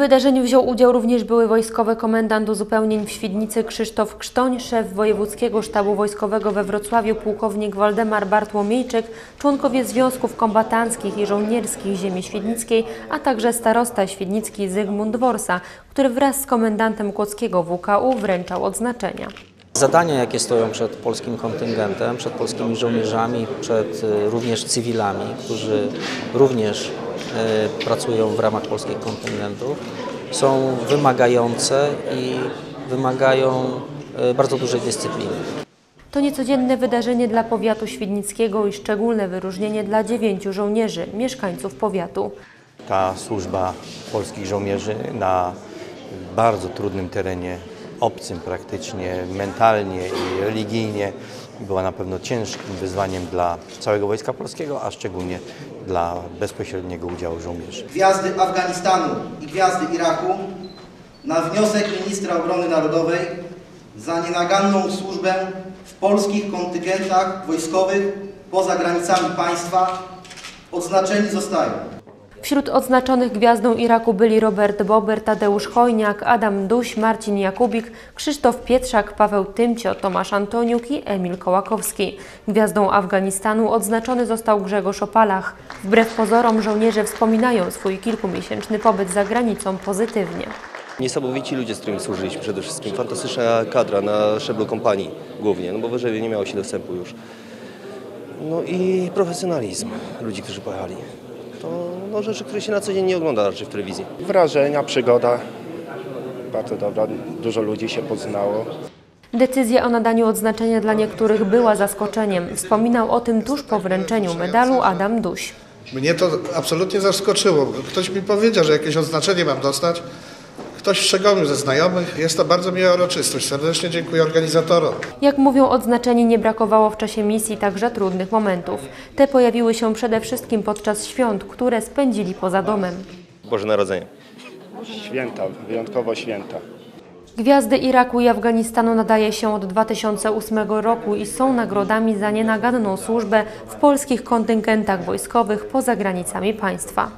wydarzeniu wziął udział również były wojskowy komendant uzupełnień w Świdnicy Krzysztof Krztoń, szef Wojewódzkiego Sztabu Wojskowego we Wrocławiu pułkownik Waldemar Bartłomiejczyk, członkowie Związków Kombatanckich i Żołnierskich Ziemi Świdnickiej, a także starosta świdnicki Zygmunt Worsa, który wraz z komendantem Kłodzkiego WKU wręczał odznaczenia. Zadania, jakie stoją przed polskim kontyngentem, przed polskimi żołnierzami, przed y, również cywilami, którzy również y, pracują w ramach polskich kontyngentów, są wymagające i wymagają y, bardzo dużej dyscypliny. To niecodzienne wydarzenie dla powiatu świdnickiego i szczególne wyróżnienie dla dziewięciu żołnierzy, mieszkańców powiatu. ta służba polskich żołnierzy na bardzo trudnym terenie, obcym praktycznie, mentalnie i religijnie, była na pewno ciężkim wyzwaniem dla całego Wojska Polskiego, a szczególnie dla bezpośredniego udziału żołnierzy. gwiazdy Afganistanu i gwiazdy Iraku na wniosek ministra obrony narodowej za nienaganną służbę w polskich kontyngentach wojskowych poza granicami państwa odznaczeni zostają. Wśród odznaczonych gwiazdą Iraku byli Robert Bober, Tadeusz Chojniak, Adam Duś, Marcin Jakubik, Krzysztof Pietrzak, Paweł Tymcio, Tomasz Antoniuk i Emil Kołakowski. Gwiazdą Afganistanu odznaczony został Grzegorz Opalach. Wbrew pozorom żołnierze wspominają swój kilkumiesięczny pobyt za granicą pozytywnie. Niesamowici ludzie, z którymi służyliśmy przede wszystkim. Fantastyczna kadra na szczeblu kompanii głównie, no bo wyżej nie miało się dostępu już. No i profesjonalizm ludzi, którzy pojechali. To no, rzeczy, które się na co dzień nie ogląda raczej w telewizji. Wrażenia, przygoda bardzo dobra, dużo ludzi się poznało. Decyzja o nadaniu odznaczenia dla niektórych była zaskoczeniem. Wspominał o tym tuż po wręczeniu medalu Adam Duś. Mnie to absolutnie zaskoczyło. Ktoś mi powiedział, że jakieś odznaczenie mam dostać. Ktoś szczególny ze znajomych. Jest to bardzo miła uroczystość. Serdecznie dziękuję organizatorom. Jak mówią odznaczeni, nie brakowało w czasie misji także trudnych momentów. Te pojawiły się przede wszystkim podczas świąt, które spędzili poza domem. Boże Narodzenie. Święta, wyjątkowo święta. Gwiazdy Iraku i Afganistanu nadaje się od 2008 roku i są nagrodami za nienaganną służbę w polskich kontyngentach wojskowych poza granicami państwa.